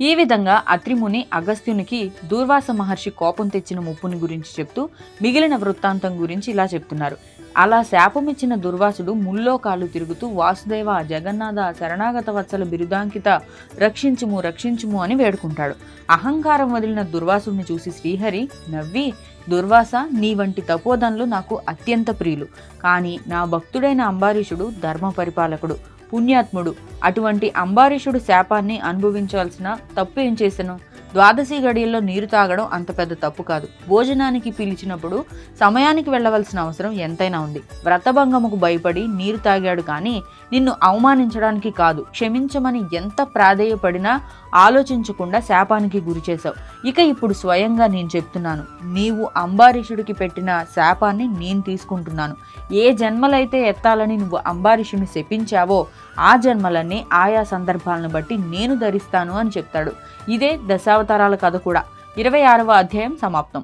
ఈ విధంగా అత్రిముని అగస్త్యునికి దూర్వాస మహర్షి కోపం తెచ్చిన ముప్పుని గురించి చెప్తూ మిగిలిన వృత్తాంతం గురించి ఇలా చెప్తున్నారు. అలా శాపమిచ్చిన దుర్వాసుడు ముల్లోకాలు తిరుగుతూ వాసుదేవ జగన్నాథ శరణాగత వత్సల బిరుదాంకిత రక్షించుము రక్షించుము అని వేడుకుంటాడు. అహంకారం వదిలిన దుర్వాసుడిని చూసి శ్రీహరి నవ్వి దుర్వాస నీ వంటి తపోధనులు నాకు అత్యంత ప్రియులు. కానీ నా భక్తుడైన అంబారీషుడు ధర్మ పరిపాలకుడు పుణ్యాత్ముడు. అటువంటి అంబారీషుడు శాపాన్ని అనుభవించాల్సిన తప్పు ఏం చేశాను? ద్వాదశి గడియల్లో నీరు తాగడం అంత పెద్ద తప్పు కాదు. భోజనానికి పిలిచినప్పుడు సమయానికి వెళ్ళవలసిన అవసరం ఎంతైనా ఉంది. వ్రతభంగముకు భయపడి నీరు తాగాడు కానీ నిన్ను అవమానించడానికి కాదు. క్షమించమని ఎంత ప్రాధేయపడినా ఆలోచించకుండా శాపానికి గురి చేశావు. ఇక ఇప్పుడు స్వయంగా నేను చెప్తున్నాను. నీవు అంబారీషుడికి పెట్టిన శాపాన్ని నేను తీసుకుంటున్నాను. ఏ జన్మలైతే ఎత్తాలని నువ్వు అంబారీషుని శపించావో ఆ జన్మలన్నీ ఆయా సందర్భాలను బట్టి నేను ధరిస్తాను అని చెప్తాడు. ఇదే దశావతారాల కథ కూడా. ఇరవై ఆరవ అధ్యాయం సమాప్తం.